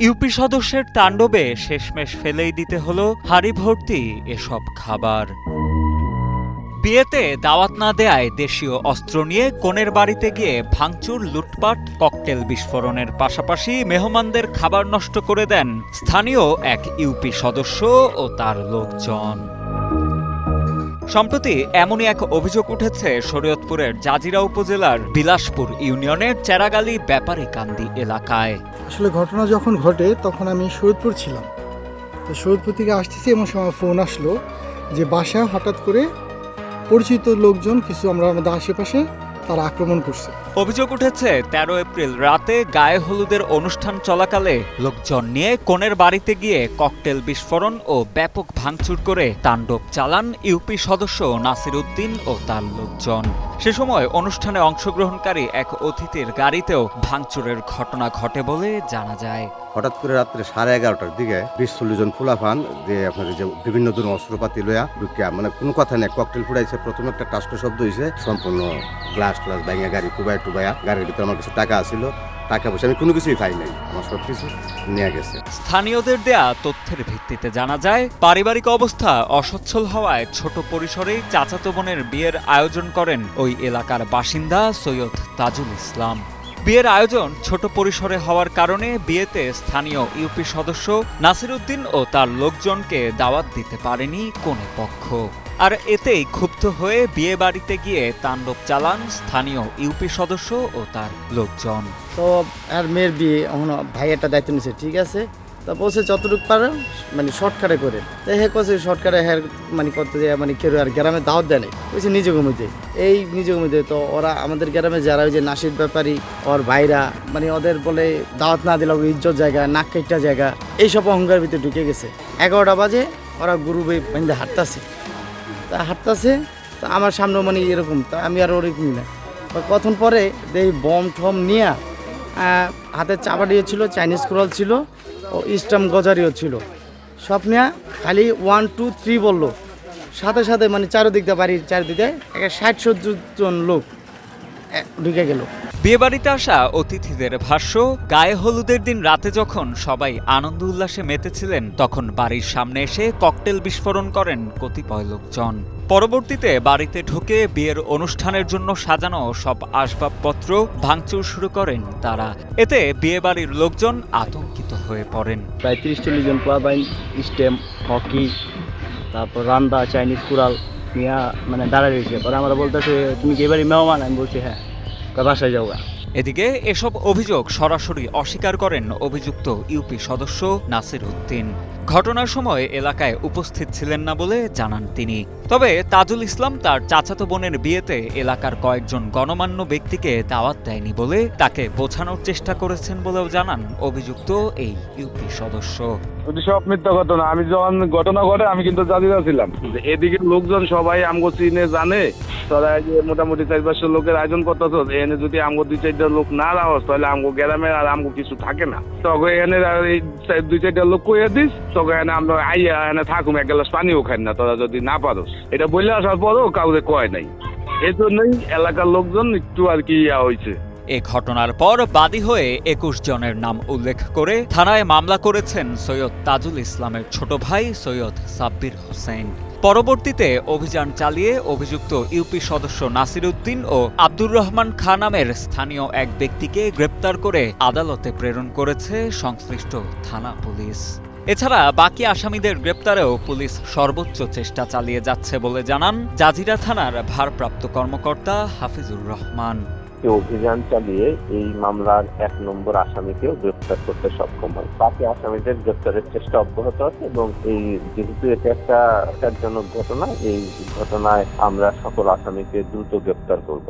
UP সদস্যের তাণ্ডবে শেষমেশ ফেলেই দিতে হলো হারি ভর্তি এসব খাবার। বিয়েতে দাওয়াত না দেয়ায় দেশীয় অস্ত্র নিয়ে কনের বাড়িতে গিয়ে ভাঙচুর, লুটপাট, ককটেল বিস্ফোরণের পাশাপাশি মেহমানদের খাবার নষ্ট করে দেন স্থানীয় এক ইউপি সদস্য ও তার লোকজন। সম্প্রতি এমনই এক অভিযোগ উঠেছে, শরীয়তপুরের জাজিরা উপজেলার বিলাসপুর ইউনিয়নের চেরাগালি ব্যাপারী কান্দি এলাকায়। আসলে ঘটনা যখন ঘটে, তখন আমি শরীয়তপুর ছিলাম। তো শরীয়তপুর থেকে আসতেছি এমন সময় ফোন আসলো যে বাসায় হঠাৎ করে পরিচিত লোকজন, কিছু আমরা আমাদের আশেপাশে, তারা আক্রমণ করছে। অভিযোগ উঠেছে, তেরো এপ্রিল রাতে গায়ে হলুদের অনুষ্ঠান চলাকালে লোকজন নিয়ে কনের বাড়িতে গিয়ে ককটেল বিস্ফোরণ ও ব্যাপক ভাঙচুর করে তাণ্ডব চালান ইউপি সদস্য নাসির উদ্দিন ও তার লোকজন। সে সময় অনুষ্ঠানে অংশগ্রহণকারী এক অতিথির গাড়িতেও ভাঙচুরের ঘটনা ঘটে বলে জানা যায়। হঠাৎ করে রাত্রে সাড়ে এগারোটার দিকে বিশ চল্লিশ জন ফুলা ফান যে আপনার যে বিভিন্ন ধরনের অস্ত্রপাতি লইয়া ঢুকিয়া মানে কোনো কথা নেই, ককটেল ফুটাইছে, প্রথমে একটা টাস্ক শব্দ হয়েছে সম্পূর্ণ গ্লাস ট্লাস ভাঙিয়া গাড়ি টুবাই টুবাইয়া গাড়ির ভিতরে আমার কিছু টাকা আছিল টাকা পয়সা, আমি কোনো কিছুই পাই নাই। আমার সব কিছু নিয়ে গেছে। স্থানীয়দের দেয়া তথ্যের ভিত্তিতে জানা যায়, পারিবারিক অবস্থা অসচ্ছল হওয়ায় ছোট পরিসরেই চাচাতো বোনের বিয়ের আয়োজন করেন ওই এলাকার বাসিন্দা সৈয়দ তাজুল ইসলাম। বিয়ের আয়োজন ছোট পরিসরে হওয়ার কারণে বিয়েতে স্থানীয় ইউপি সদস্য নাসিরউদ্দিন ও তার লোকজনকে দাওয়াত দিতে পারেনি কোনো পক্ষ। আর এতেই ক্ষুব্ধ হয়ে বিয়ে বাড়িতে গিয়ে তাণ্ডব চালান স্থানীয় ইউপি সদস্য ও তার লোকজন। তো আর মেয়ের বিয়ে, এখন ভাই একটা দায়িত্ব নিছে, ঠিক আছে? তা বলছে, যতটুকু পারে মানে শর্টকাটে করে। তো হে কছে শর্টকাটে হ্যার মানে করতে যায় মানে কেউ আর গ্রামে দাওয়াত দেয় নাই। বলছে, নিজ কমিতে এই নিজ কমিতে তো ওরা আমাদের গ্রামে যারা ওই যে নাসির ব্যাপারী, ওর ভাইরা মানে ওদের বলে দাওয়াত না দিলে ইজ্জত জায়গা, নাক কেটটা জায়গা, এইসব অহংকার ভিতরে ঢুকে গেছে। এগারোটা বাজে, ওরা গুরু মানে হাঁটতাছে। তা হাঁটতেছে, তা আমার সামনে মানে এরকম, তা আমি আর ওরকমই না। কখন পরে এই বম ঠম নিয়ে হাতে চাপাটিও ছিল, চাইনিজ ক্রল ছিল ও ইস্টাম গজারিও ছিল। সব নেয়া খালি ওয়ান টু থ্রি বলল। সাথে সাথে মানে চারিদিকটা বাড়ির চারিদিকে একটা ষাট, সত্তর জন লোক ঢুকে গেল। বিয়েবাড়িতে আসা অতিথিদের ভাষ্য, গায়ে হলুদের দিন রাতে যখন সবাই আনন্দ উল্লাসে মেতেছিলেন, তখন বাড়ির সামনে এসে ককটেল বিস্ফোরণ করেন কতিপয় লোকজন। পরবর্তীতে বাড়িতে ঢুকে বিয়ের অনুষ্ঠানের জন্য সাজানো সব আসবাবপত্র ভাঙচুর শুরু করেন তারা। এতে বিয়েবাড়ির লোকজন আতঙ্কিত হয়ে পড়েন। প্রায় তিরিশ চল্লিশ জন প্লাবাইন স্টেম, হকি, তারপর রান্দা চাইনিজ কুড়াল নিয়ে মানে দাঁড়ায় রয়েছে। পরে আমরা বলতেছে, তুমি কি এবারই মেহমান? আমি বলছি হ্যাঁ। বাসায় যাওয়া এদিকে এসব অভিযোগ সরাসরি অস্বীকার করেন অভিযুক্ত ইউপি সদস্য নাসির উদ্দিন। ঘটনার সময় এলাকায় উপস্থিত ছিলেন না বলে জানান তিনি। তবে তাজুল ইসলাম তার চাচাতো বোনের বিয়েতে এলাকার কয়েকজন গণমান্য ব্যক্তিকে দাওয়াত দেয়নি বলে তাকে বোঝানোর চেষ্টা করেছেন বলেও জানান অভিযুক্ত এই ইউপি সদস্য। সব মিথ্যা ঘটনা আমি যখন ঘটনা ঘটে, আমি কিন্তু জানিনা ছিলাম। এদিকে লোকজন সবাই আমগো চিনে জানে, তোরা যে মোটামুটি চার পাঁচশো লোকের আয়োজন করতেছ এনে যদি আমগো দুই চারটা লোক না রাওয়াস তাহলে আমগো গ্রামে আর আমগো কিছু থাকে না। তখন এই দুই চারটা লোক কইয়া দিস আমরা আইয়া এনে থাকুম, এক না, তোরা যদি না এটা আসার কাউকে কয় নাই। এই জন্যই এলাকার লোকজন একটু আর কি ইয়া হয়েছে এ ঘটনার পর বাদী হয়ে একুশ জনের নাম উল্লেখ করে থানায় মামলা করেছেন সৈয়দ তাজুল ইসলামের ছোট ভাই সৈয়দ সাব্বির হোসেন। পরবর্তীতে অভিযান চালিয়ে অভিযুক্ত ইউপি সদস্য নাসির উদ্দিন ও আব্দুর রহমান খা নামের স্থানীয় এক ব্যক্তিকে গ্রেপ্তার করে আদালতে প্রেরণ করেছে সংশ্লিষ্ট থানা পুলিশ। এছাড়া বাকি আসামিদের গ্রেপ্তারেও পুলিশ সর্বোচ্চ চেষ্টা চালিয়ে যাচ্ছে বলে জানান জাজিরা থানার ভারপ্রাপ্ত কর্মকর্তা হাফিজুর রহমান। অভিযান চালিয়ে এই মামলার এক নম্বর আসামিকেও গ্রেপ্তার করতে সক্ষম হয়। বাকি আসামিদের গ্রেপ্তারের চেষ্টা অব্যাহত আছে এবং এই যেহেতু এটা একটা জনক ঘটনা, এই ঘটনায় আমরা সকল আসামিকে দ্রুত গ্রেপ্তার করব।